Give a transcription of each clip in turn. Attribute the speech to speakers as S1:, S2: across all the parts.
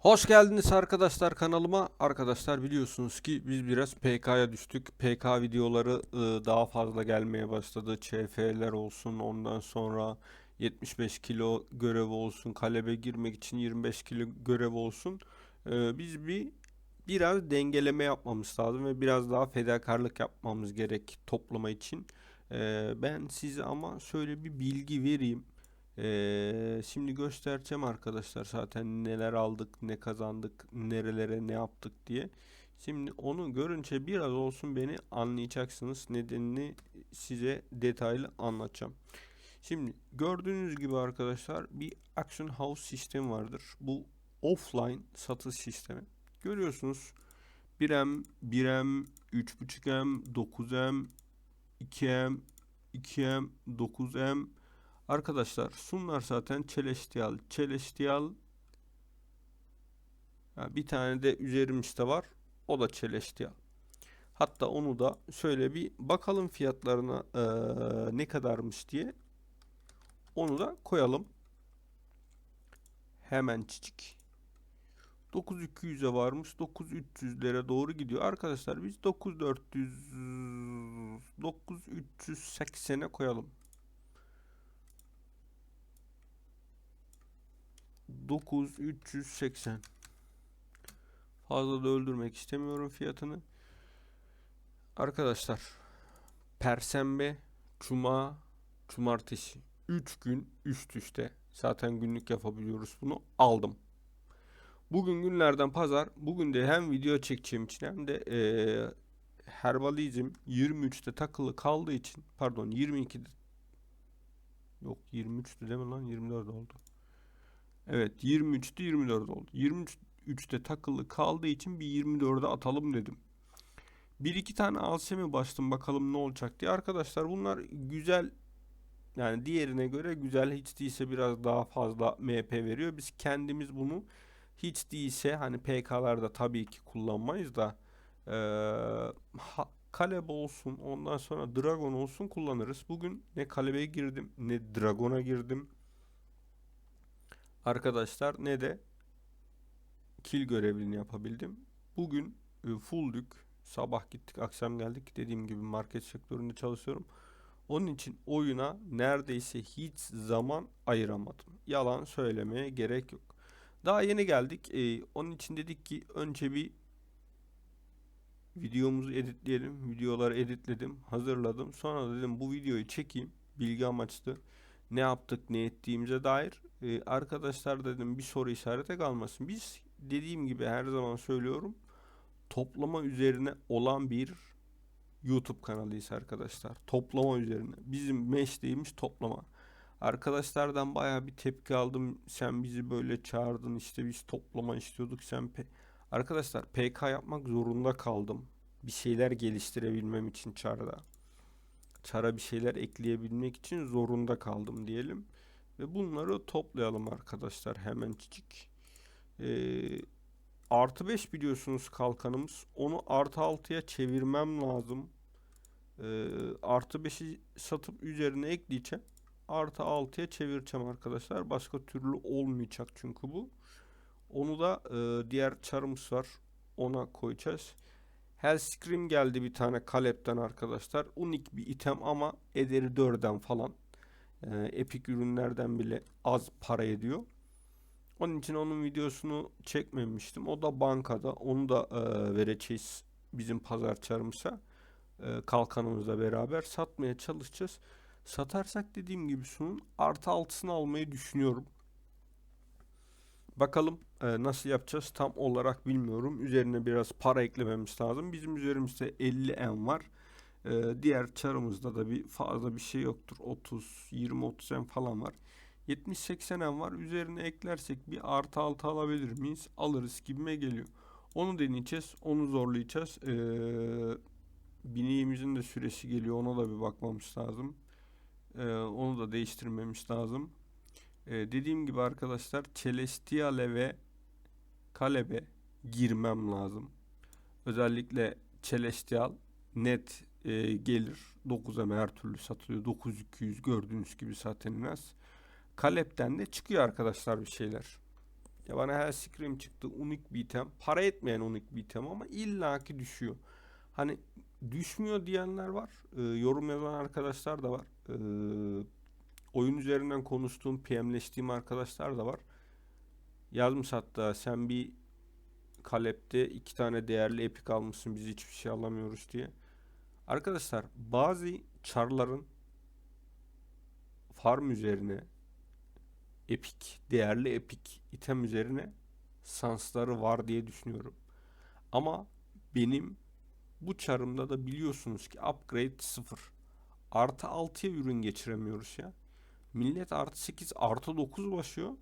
S1: Hoş geldiniz arkadaşlar kanalıma. Arkadaşlar biliyorsunuz ki biz biraz PK'ya düştük. PK videoları e, daha fazla gelmeye başladı. ÇF'ler olsun ondan sonra 75 kilo görev olsun. Kalebe girmek için 25 kilo görev olsun. E, Biz bir biraz dengeleme yapmamız lazım ve biraz daha fedakarlık yapmamız gerek toplama için. E, Ben size ama şöyle bir bilgi vereyim. Ee, şimdi göstereceğim arkadaşlar zaten neler aldık, ne kazandık, nerelere ne yaptık diye. Şimdi onu görünce biraz olsun beni anlayacaksınız. Nedenini size detaylı anlatacağım. Şimdi gördüğünüz gibi arkadaşlar bir Action House sistemi vardır. Bu offline satış sistemi. Görüyorsunuz 1M, 1M, 3.5M, 9M, 2M, 2M, 9M, Arkadaşlar sunlar zaten Celestial. Celestial ha, bir tane de üzerimizde var. O da Celestial. Hatta onu da şöyle bir bakalım fiyatlarına eee, ne kadarmış diye. Onu da koyalım. Hemen çiçik. 9200'e varmış. 9300'lere doğru gidiyor. Arkadaşlar biz 9400 9380'e koyalım. 9380 Fazla da öldürmek istemiyorum fiyatını. Arkadaşlar Perşembe, Cuma, Cumartesi 3 gün üst üste zaten günlük yapabiliyoruz bunu aldım. Bugün günlerden pazar. Bugün de hem video çekeceğim için hem de eee Herbalizm 23'te takılı kaldığı için pardon 22'de yok 23'tü değil mi lan 24 oldu. Evet 23'te 24 oldu. 23'te takılı kaldığı için bir 24'e atalım dedim. Bir iki tane alsemi bastım bakalım ne olacak diye. Arkadaşlar bunlar güzel yani diğerine göre güzel hiç değilse biraz daha fazla MP veriyor. Biz kendimiz bunu hiç değilse hani PK'larda tabii ki kullanmayız da eee ha, Kaleb olsun ondan sonra Dragon olsun kullanırız. Bugün ne Kaleb'e girdim ne Dragon'a girdim. Arkadaşlar ne de kill görevini yapabildim. Bugün e, fulldük. Sabah gittik, akşam geldik. Dediğim gibi market sektöründe çalışıyorum. Onun için oyuna neredeyse hiç zaman ayıramadım. Yalan söylemeye gerek yok. Daha yeni geldik. E, onun için dedik ki önce bir videomuzu editleyelim. Videoları editledim, hazırladım. Sonra dedim bu videoyu çekeyim. Bilgi amaçlı ne yaptık, ne ettiğimize dair. Ee, arkadaşlar dedim bir soru işareti kalmasın. Biz dediğim gibi her zaman söylüyorum. Toplama üzerine olan bir YouTube kanalıyız arkadaşlar. Toplama üzerine. Bizim mesleğimiz toplama. Arkadaşlardan baya bir tepki aldım. Sen bizi böyle çağırdın işte biz toplama istiyorduk. Sen pe Arkadaşlar PK yapmak zorunda kaldım. Bir şeyler geliştirebilmem için çarda. Çara bir şeyler ekleyebilmek için zorunda kaldım diyelim. Ve bunları toplayalım arkadaşlar hemen çiçik. Ee, artı 5 biliyorsunuz kalkanımız. Onu artı 6'ya çevirmem lazım. Ee, artı 5'i satıp üzerine ekleyeceğim. Artı 6'ya çevireceğim arkadaşlar. Başka türlü olmayacak çünkü bu. Onu da e, diğer çarımız var. Ona koyacağız. Hellscream geldi bir tane Kalep'ten arkadaşlar. Unik bir item ama ederi 4'den falan. Ee, Epic ürünlerden bile az para ediyor. Onun için onun videosunu çekmemiştim. O da bankada. Onu da e, vereceğiz bizim pazar çarımıza. E, kalkanımızla beraber satmaya çalışacağız. Satarsak dediğim gibi sunun artı altısını almayı düşünüyorum. Bakalım e, nasıl yapacağız tam olarak bilmiyorum. Üzerine biraz para eklememiz lazım. Bizim üzerimizde 50 M var. E, diğer çarımızda da bir fazla bir şey yoktur. 30, 20, 30 M falan var. 70-80 M var. Üzerine eklersek bir artı altı alabilir miyiz? Alırız gibime geliyor. Onu deneyeceğiz. Onu zorlayacağız. E, bineğimizin de süresi geliyor. Ona da bir bakmamız lazım. E, onu da değiştirmemiz lazım. Ee, dediğim gibi arkadaşlar Celestiale ve Kalebe girmem lazım. Özellikle Celestial net e, gelir. 9'a her türlü satılıyor. 9200 gördüğünüz gibi zaten en az. Kalep'ten de çıkıyor arkadaşlar bir şeyler. Ya bana her scream çıktı. Unik bir item. Para etmeyen unik bir item ama illaki düşüyor. Hani düşmüyor diyenler var. Ee, yorum yazan arkadaşlar da var. Ee, oyun üzerinden konuştuğum, PM'leştiğim arkadaşlar da var. Yazmış hatta sen bir kalepte iki tane değerli epik almışsın biz hiçbir şey alamıyoruz diye. Arkadaşlar bazı çarların farm üzerine epik, değerli epik item üzerine sansları var diye düşünüyorum. Ama benim bu çarımda da biliyorsunuz ki upgrade 0. Artı 6'ya ürün geçiremiyoruz ya. Millet artı 8 artı 9 başlıyor.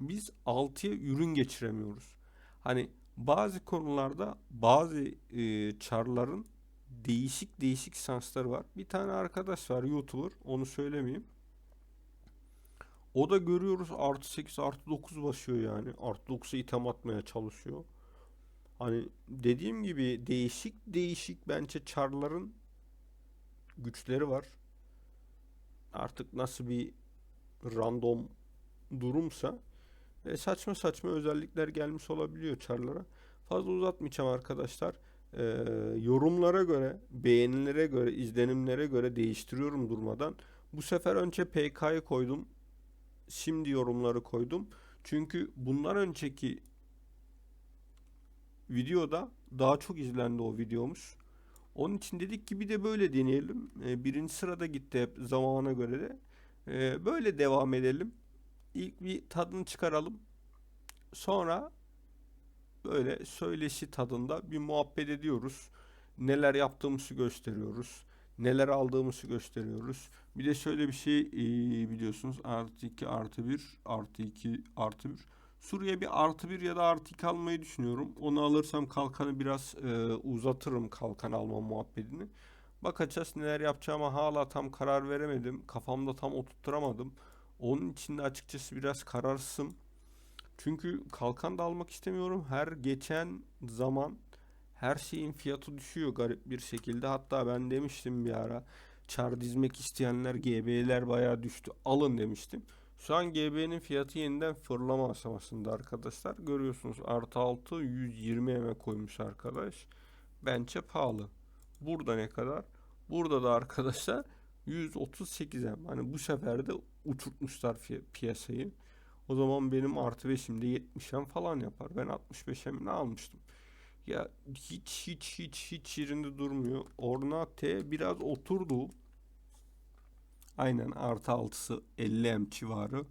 S1: Biz 6'ya ürün geçiremiyoruz. Hani bazı konularda bazı e, çarların değişik değişik şansları var. Bir tane arkadaş var YouTuber onu söylemeyeyim. O da görüyoruz artı 8 artı 9 basıyor yani. Artı 9'a item atmaya çalışıyor. Hani dediğim gibi değişik değişik bence çarların güçleri var. Artık nasıl bir random durumsa e, saçma saçma özellikler gelmiş olabiliyor çarlara. Fazla uzatmayacağım arkadaşlar. E, yorumlara göre, beğenilere göre, izlenimlere göre değiştiriyorum durmadan. Bu sefer önce PK'yı koydum. Şimdi yorumları koydum. Çünkü bundan önceki videoda daha çok izlendi o videomuz. Onun için dedik ki bir de böyle deneyelim. E, birinci sırada gitti hep zamana göre de. E, böyle devam edelim. İlk bir tadını çıkaralım. Sonra böyle söyleşi tadında bir muhabbet ediyoruz. Neler yaptığımızı gösteriyoruz. Neler aldığımızı gösteriyoruz. Bir de şöyle bir şey e, biliyorsunuz. Artı 2 artı 1 artı 2 artı 1. Suriye bir artı 1 ya da artı 2 almayı düşünüyorum. Onu alırsam kalkanı biraz e, uzatırım kalkan alma muhabbetini. Bakacağız neler yapacağıma hala tam karar veremedim. Kafamda tam oturtturamadım. Onun için de açıkçası biraz kararsızım. Çünkü kalkan da almak istemiyorum. Her geçen zaman her şeyin fiyatı düşüyor garip bir şekilde. Hatta ben demiştim bir ara çar dizmek isteyenler GB'ler bayağı düştü. Alın demiştim. Şu an GB'nin fiyatı yeniden fırlama aşamasında arkadaşlar. Görüyorsunuz artı 6 120 eme koymuş arkadaş. Bence pahalı. Burada ne kadar? Burada da arkadaşlar 138 em. Hani bu sefer de uçurtmuşlar piyasayı. O zaman benim artı 5'imde 70 em falan yapar. Ben 65 emini almıştım. Ya hiç hiç hiç hiç yerinde durmuyor. Ornate biraz oturdu. Aynen artı 6'sı 50 em civarı.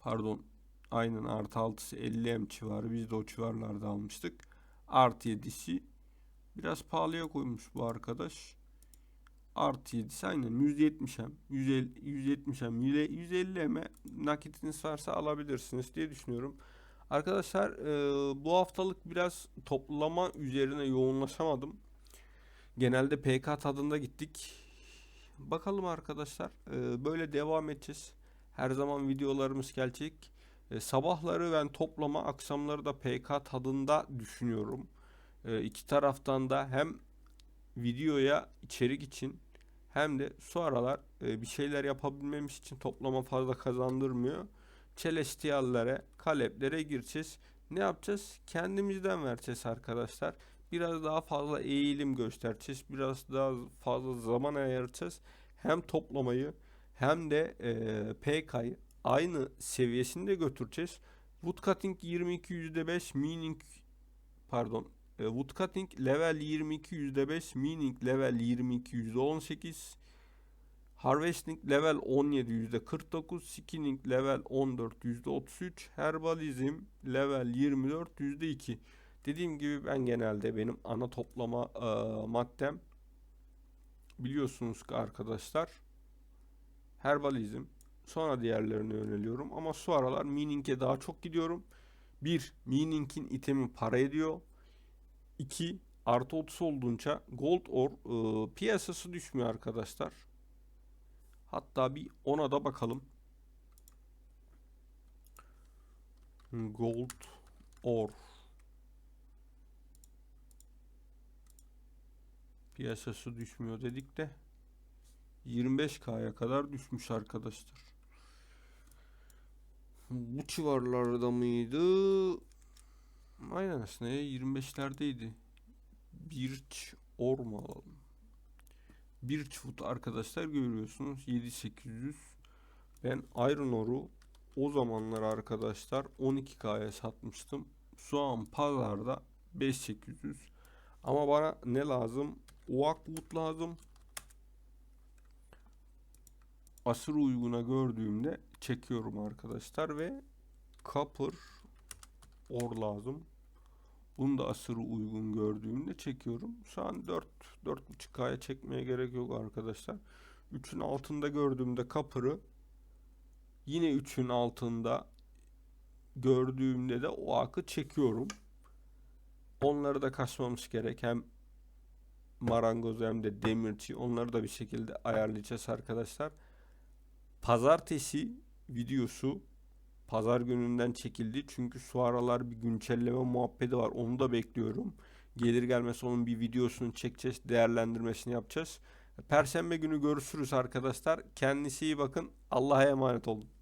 S1: Pardon. Aynen artı 6'sı 50 em civarı. Biz de o civarlarda almıştık. Artı 7'si biraz pahalıya koymuş bu arkadaş. Artı 7'si aynen 170 em. 150, 170 em. 150 em'e nakitiniz varsa alabilirsiniz diye düşünüyorum. Arkadaşlar e, bu haftalık biraz toplama üzerine yoğunlaşamadım. Genelde PK tadında gittik. Bakalım arkadaşlar. E, böyle devam edeceğiz. Her zaman videolarımız gelecek. E, sabahları ben toplama, akşamları da PK tadında düşünüyorum. E, iki taraftan da hem videoya içerik için hem de şu aralar e, bir şeyler yapabilmemiz için toplama fazla kazandırmıyor. Celestial'lere, kaleplere gireceğiz. Ne yapacağız? Kendimizden vereceğiz arkadaşlar. Biraz daha fazla eğilim göstereceğiz. Biraz daha fazla zaman ayıracağız. Hem toplamayı hem de e, PK'yı aynı seviyesinde götüreceğiz. Woodcutting 22 %5 meaning pardon e, Woodcutting level 22 %5 meaning level 22 %18 Harvesting level 17 %49 Skinning level 14 %33 Herbalizm level 24 %2 Dediğim gibi ben genelde benim ana toplama e, maddem biliyorsunuz ki arkadaşlar herbalizm sonra diğerlerine yöneliyorum ama şu aralar meaning'e daha çok gidiyorum. Bir, meaning'in itemi para ediyor. İki, artı 30 olduğunca gold or e, piyasası düşmüyor arkadaşlar. Hatta bir ona da bakalım. Gold or piyasası düşmüyor dedik de 25K'ya kadar düşmüş arkadaşlar.
S2: Bu civarlarda mıydı? Aynen aslında ya 25'lerdeydi. Birch or mu alalım? Birchwood arkadaşlar görüyorsunuz 7800. Ben Iron Ore'u o zamanlar arkadaşlar 12K'ya satmıştım. Şu an pazarda 5800. Ama bana ne lazım? Oakwood lazım. Asır uyguna gördüğümde çekiyorum arkadaşlar ve Copper Or lazım. Bunu da asırı uygun gördüğümde çekiyorum. Şu an 4 4.5K'ya çekmeye gerek yok arkadaşlar. 3'ün altında gördüğümde Copper'ı yine 3'ün altında gördüğümde de o akı çekiyorum. Onları da kasmamız gerek. Hem marangoz hem de demirci. Onları da bir şekilde ayarlayacağız arkadaşlar. Pazartesi videosu pazar gününden çekildi. Çünkü şu aralar bir güncelleme muhabbeti var. Onu da bekliyorum. Gelir gelmez onun bir videosunu çekeceğiz. Değerlendirmesini yapacağız. Perşembe günü görüşürüz arkadaşlar. Kendinize iyi bakın. Allah'a emanet olun.